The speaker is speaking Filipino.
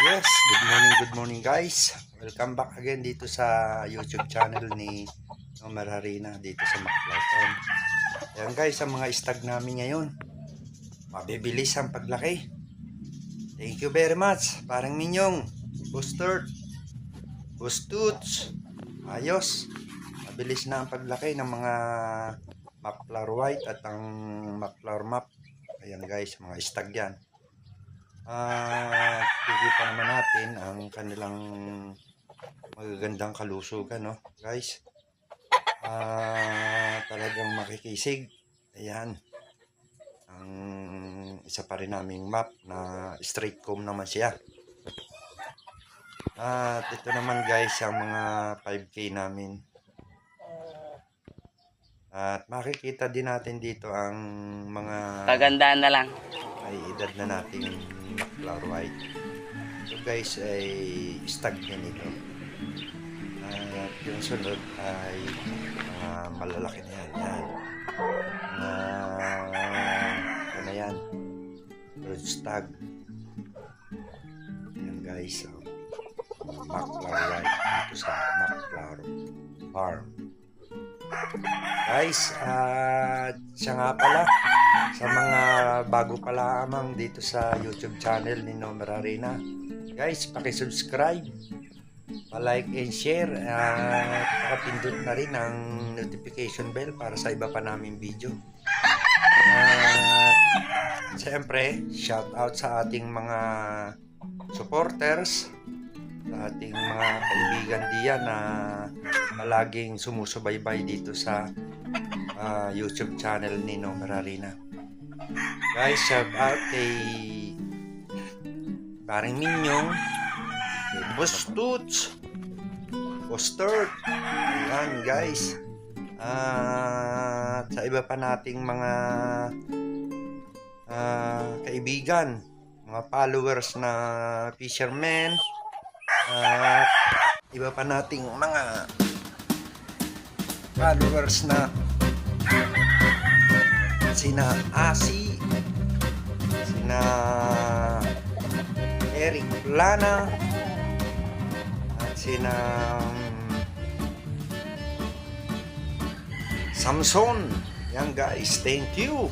Yes, good morning, good morning guys. Welcome back again dito sa YouTube channel ni Omer Harina dito sa Maclauton. Ayan guys, ang mga stag namin ngayon. Mabibilis ang paglaki. Thank you very much. Parang minyong. Booster. Boostuts. Ayos. Mabilis na ang paglaki ng mga Maplar White at ang Maplar Map. Ayan guys, mga stag yan. Ah, kikita naman natin ang kanilang magagandang kalusugan, no, guys. Ah, talagang makikisig. Ayan. Ang isa pa rin naming map na straight comb naman siya. At ito naman guys, ang mga 5K namin. At makikita din natin dito ang mga Kagandaan na lang. ay edad na nating Maclar White. So guys, ay stag din ito. At yung sunod ay mga malalaki na yan. Yan. Mga ano na yan. Road stag. Yan guys. Oh. Maclar White dito sa Maclar Farm. Guys, at siya nga pala, sa mga bago pa lamang dito sa YouTube channel ni Nomer Arena. Guys, pakisubscribe, pa-like and share, at pakapindot na rin ang notification bell para sa iba pa naming video. At siyempre, shout out sa ating mga supporters, sa ating mga kaibigan diyan na palaging sumusubaybay dito sa ah, YouTube channel ni Nomer Arena. Guys, shout out kay Paring Minyong, kay Boss Toots, Boss ayan guys. At sa iba pa nating mga ah, kaibigan, mga followers na fishermen, at iba pa nating mga followers na sina Asi, sina Eric Plana, at sina um, Samson. Yan guys, thank you.